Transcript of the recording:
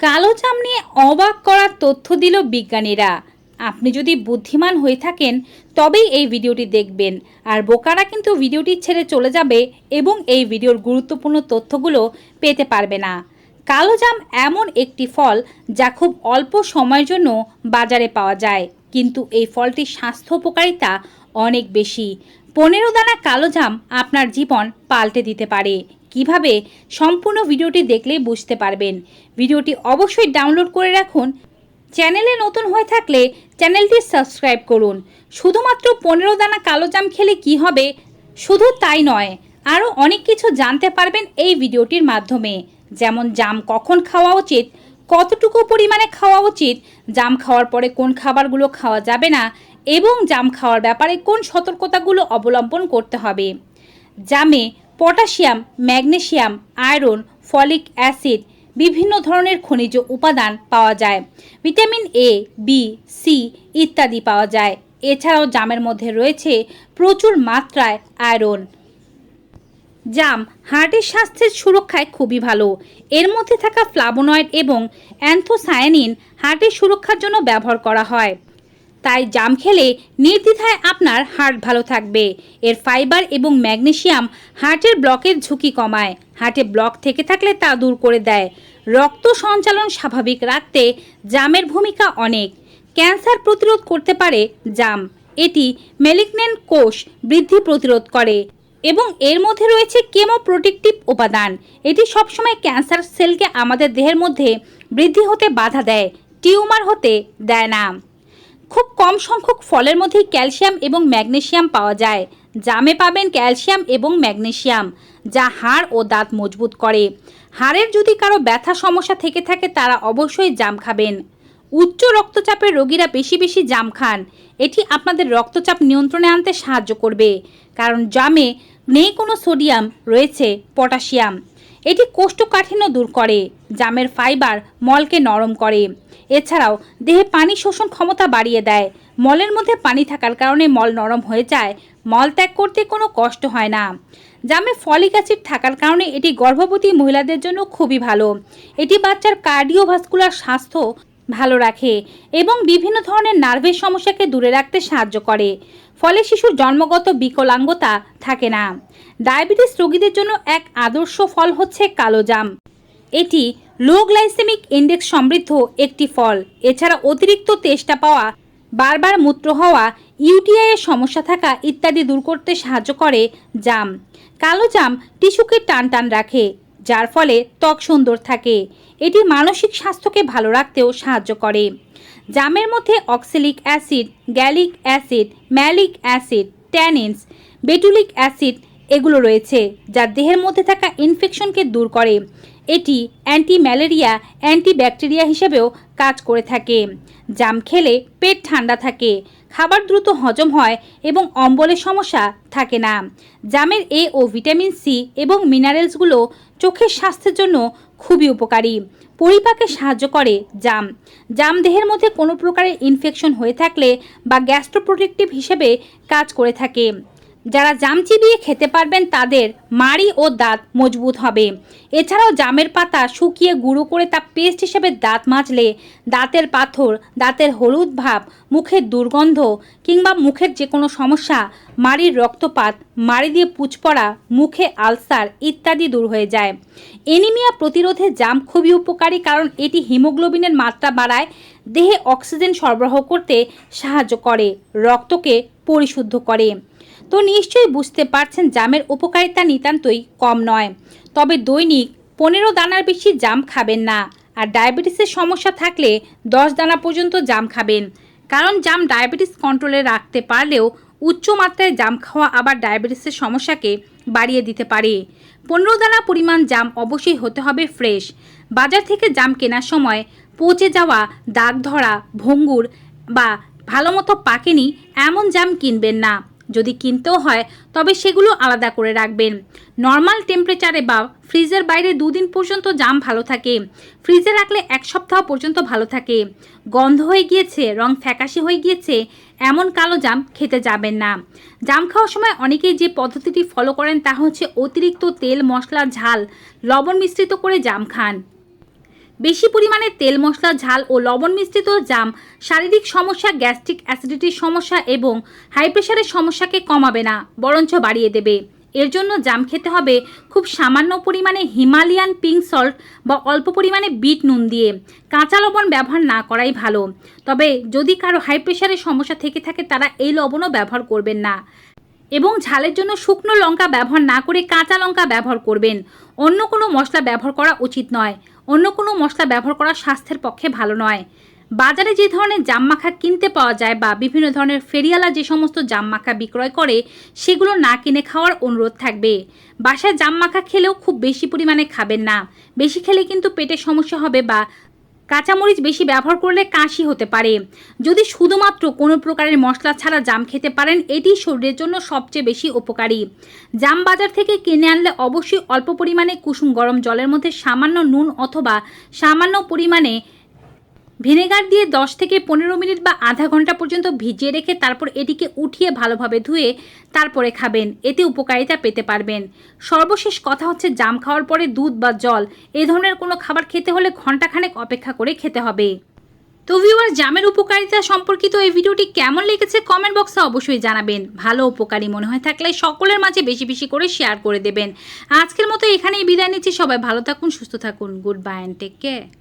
কালো জাম নিয়ে অবাক করার তথ্য দিল বিজ্ঞানীরা। আপনি যদি বুদ্ধিমান হয়ে থাকেন, তবেই এই ভিডিওটি দেখবেন। আর বোকারা কিন্তু ভিডিওটি ছেড়ে চলে যাবে এবং এই ভিডিওর গুরুত্বপূর্ণ তথ্যগুলো পেতে পারবে না। কালো জাম এমন একটি ফল যা খুব অল্প সময়ের জন্য বাজারে পাওয়া যায়। কিন্তু এই ফলটির স্বাস্থ্য উপকারিতা অনেক বেশি। পনেরো দানা কালো জাম আপনার জীবন পাল্টে দিতে পারে। কীভাবে সম্পূর্ণ ভিডিওটি দেখলে বুঝতে পারবেন। ভিডিওটি অবশ্যই ডাউনলোড করে রাখুন। চ্যানেলে নতুন হয়ে থাকলে চ্যানেলটি সাবস্ক্রাইব করুন। শুধুমাত্র পনেরো দানা কালো জাম খেলে কি হবে? শুধু তাই নয়, আরও অনেক কিছু জানতে পারবেন এই ভিডিওটির মাধ্যমে। যেমন জাম কখন খাওয়া উচিত, কতটুকু পরিমাণে খাওয়া উচিত, জাম খাওয়ার পরে কোন খাবারগুলো খাওয়া যাবে না, এবং জাম খাওয়ার ব্যাপারে কোন সতর্কতাগুলো অবলম্বন করতে হবে। জামে potassium, magnesium, iron, folic acid বিভিন্ন ধরনের খনিজ উপাদান পাওয়া যায়। ভিটামিন এ বি সি ইত্যাদি পাওয়া যায়। এছাড়াও জামের মধ্যে রয়েছে প্রচুর মাত্রায় আয়রন। জাম হার্টের স্বাস্থ্যের সুরক্ষায় খুবই ভালো। এর মধ্যে থাকা ফ্লাবোনয়েড এবং অ্যান্থোসায়ানিন হার্টের সুরক্ষার জন্য ব্যবহার করা হয়। তাই জাম খেলে নির্দ্বিধায় আপনার হার্ট ভালো থাকবে। এর ফাইবার এবং ম্যাগনেশিয়াম হার্টের ব্লকের ঝুঁকি কমায়। হার্টে ব্লক থেকে থাকলে তা দূর করে দেয়। রক্ত সঞ্চালন স্বাভাবিক রাখতে জামের ভূমিকা অনেক। ক্যান্সার প্রতিরোধ করতে পারে জাম। এটি মেলিগনেন্ট কোষ বৃদ্ধি প্রতিরোধ করে এবং এর মধ্যে রয়েছে কেমো প্রোটেকটিভ উপাদান। এটি সবসময় ক্যান্সার সেলকে আমাদের দেহের মধ্যে বৃদ্ধি হতে বাধা দেয়, টিউমার হতে দেয় না। খুব কম সংখ্যক ফলের মধ্যেই ক্যালসিয়াম এবং ম্যাগনেসিয়াম পাওয়া যায়। জামে পাবেন ক্যালসিয়াম এবং ম্যাগনেসিয়াম, যা হাড় ও দাঁত মজবুত করে। হাড়ের যদি কারও ব্যথা সমস্যা থেকে থাকে, তারা অবশ্যই জাম খাবেন। উচ্চ রক্তচাপের রোগীরা বেশি বেশি জাম খান। এটি আপনাদের রক্তচাপ নিয়ন্ত্রণে আনতে সাহায্য করবে। কারণ জামে নেই কোনো সোডিয়াম, রয়েছে পটাশিয়াম। এটি কোষ্ঠকাঠিন্য দূর করে, জামের ফাইবার মলকে নরম করে। এছাড়াও, দেহে পানি শোষণ ক্ষমতা বাড়িয়ে দেয়। মলের মধ্যে পানি থাকার কারণে মল নরম হয়ে যায়। মল ত্যাগ করতে কোনো কষ্ট হয় না। জামে ফলিক অ্যাসিড থাকার কারণে এটি গর্ভবতী মহিলাদের জন্য খুবই ভালো। এটি বাচ্চার কার্ডিওভাস্কুলার স্বাস্থ্য ভালো রাখে এবং বিভিন্ন ধরনের নার্ভের সমস্যাকে দূরে রাখতে সাহায্য করে। ফলে শিশুর জন্মগত বিকলাঙ্গতা থাকে না। ডায়াবেটিস রোগীদের জন্য এক আদর্শ ফল হচ্ছে কালো জাম। এটি লো গ্লাইসেমিক ইন্ডেক্স সমৃদ্ধ একটি ফল। এছাড়া অতিরিক্ত তেষ্টা পাওয়া, বারবার মূত্র হওয়া, ইউটিআই এর সমস্যা থাকা ইত্যাদি দূর করতে সাহায্য করে জাম। কালো জাম টিস্যুকে টান টান রাখে। যার ফলে ত্বক সুন্দর থাকে। এটি মানসিক স্বাস্থ্যকে ভালো রাখতেও সাহায্য করে। জামের মধ্যে oxalic acid, gallic acid, malic acid, tannins, betulinic acid এগুলো রয়েছে, যা দেহের মধ্যে থাকা ইনফেকশনকে দূর করে। এটি অ্যান্টি ম্যালেরিয়া অ্যান্টি ব্যাকটেরিয়া হিসেবেও কাজ করে থাকে। জাম খেলে পেট ঠান্ডা থাকে, খাবার দ্রুত হজম হয় এবং অম্বলের সমস্যা থাকে না। জামের এ ও ভিটামিন সি এবং মিনারেলসগুলো চোখের স্বাস্থ্যের জন্য খুবই উপকারী। পরিপাকে সাহায্য করে জাম। জাম দেহের মধ্যে কোনো প্রকারের ইনফেকশন হয়ে থাকলে বা গ্যাস্ট্রোপ্রোটেক্টিভ হিসেবে কাজ করে থাকে। যারা জাম চিবিয়ে খেতে পারবেন তাদের মাড়ি ও দাঁত মজবুত হবে। এছাড়াও জামের পাতা শুকিয়ে গুঁড়ো করে তা পেস্ট হিসেবে দাঁত মাজলে দাঁতের পাথর, দাঁতের হলুদ ভাব, মুখের দুর্গন্ধ কিংবা মুখের যে কোনো সমস্যা, মাড়ির রক্তপাত, মাড়ি দিয়ে পুচ পড়া, মুখে আলসার ইত্যাদি দূর হয়ে যায়। এনিমিয়া প্রতিরোধে জাম খুবই উপকারী কারণ এটি হিমোগ্লোবিনের মাত্রা বাড়ায়, দেহে অক্সিজেন সরবরাহ করতে সাহায্য করে, রক্তকে পরিশুদ্ধ করে। তো নিশ্চয়ই বুঝতে পারছেন জামের উপকারিতা নিতান্তই কম নয়। তবে দৈনিক পনেরো দানার বেশি জাম খাবেন না। আর ডায়াবেটিসের সমস্যা থাকলে দশ দানা পর্যন্ত জাম খাবেন। কারণ জাম ডায়াবেটিস কন্ট্রোলে রাখতে পারলেও উচ্চ মাত্রায় জাম খাওয়া আবার ডায়াবেটিসের সমস্যাকে বাড়িয়ে দিতে পারে। পনেরো দানা পরিমাণ জাম অবশ্যই হতে হবে ফ্রেশ। বাজার থেকে জাম কেনার সময় পচে যাওয়া দাগ ধরা, ভঙ্গুর বা ভালো মতো পাকেনি এমন জাম কিনবেন না। যদি কিনতেও হয়, তবে সেগুলো আলাদা করে রাখবেন। নর্মাল টেম্পারেচারে বা ফ্রিজের বাইরে দুদিন পর্যন্ত জাম ভালো থাকে। ফ্রিজে রাখলে এক সপ্তাহ পর্যন্ত ভালো থাকে। গন্ধ হয়ে গিয়েছে, রং ফ্যাকাশে হয়ে গিয়েছে, এমন কালো জাম খেতে যাবেন না। জাম খাওয়ার সময় অনেকেই যে পদ্ধতিটি ফলো করেন তা হচ্ছে অতিরিক্ত তেল, মশলা, ঝাল, লবণ মিশ্রিত করে জাম খান। বেশি পরিমাণে তেল, মশলা, ঝাল ও লবণ মিশ্রিত জাম শারীরিক সমস্যা, গ্যাস্ট্রিক অ্যাসিডিটির সমস্যা এবং হাই প্রেশারের সমস্যাকে কমাবে না, বরঞ্চ বাড়িয়ে দেবে। এর জন্য জাম খেতে হবে খুব সামান্য পরিমাণে হিমালয়ান পিঙ্ক সল্ট বা অল্প পরিমাণে বিট নুন দিয়ে। কাঁচা লবণ ব্যবহার না করাই ভালো। তবে যদি কারও হাই প্রেশারের সমস্যা থেকে থাকে, তারা এই লবণও ব্যবহার করবেন না। এবং ঝালের জন্য শুকনো লঙ্কা ব্যবহার না করে কাঁচা লঙ্কা ব্যবহার করবেন। অন্য কোনো মশলা ব্যবহার করা উচিত নয়। অন্য কোনো মশলা ব্যবহার করা স্বাস্থ্যের পক্ষে ভালো নয়। বাজারে যে ধরনের জাম মাখা কিনতে পাওয়া যায় বা বিভিন্ন ধরনের ফেরিয়ালা যে সমস্ত জাম মাখা বিক্রয় করে, সেগুলো না কিনে খাওয়ার অনুরোধ থাকবে। বাসায় জাম মাখা খেলেও খুব বেশি পরিমাণে খাবেন না। বেশি খেলে কিন্তু পেটের সমস্যা হবে বা কাঁচামরিচ বেশি ব্যবহার করলে কাশি হতে পারে। যদি শুধুমাত্র কোনো প্রকারের মশলা ছাড়া জাম খেতে পারেন, এটি শরীরের জন্য সবচেয়ে বেশি উপকারী। জাম বাজার থেকে কিনে আনলে অবশ্যই অল্প পরিমাণে কুসুম গরম জলের মধ্যে সামান্য নুন অথবা সামান্য পরিমাণে ভিনেগার দিয়ে 10 থেকে পনেরো মিনিট বা আধা ঘণ্টা পর্যন্ত ভিজিয়ে রেখে তারপর এটিকে উঠিয়ে ভালোভাবে ধুয়ে তারপরে খাবেন। এতে উপকারিতা পেতে পারবেন। সর্বশেষ কথা হচ্ছে জাম খাওয়ার পরে দুধ বা জল। এ ধরনের কোনো খাবার খেতে হলে ঘন্টাখানেক অপেক্ষা করে খেতে হবে। তো ভিউয়ার জামের উপকারিতা সম্পর্কিত এই ভিডিওটি কেমন লেগেছে কমেন্ট বক্সে অবশ্যই জানাবেন। ভালো উপকারী মনে হয় থাকলে সকলের মাঝে বেশি বেশি করে শেয়ার করে দেবেন। আজকের মতো এখানেই বিদায় নিচ্ছি। সবাই ভালো থাকুন, সুস্থ থাকুন। Good bye and take care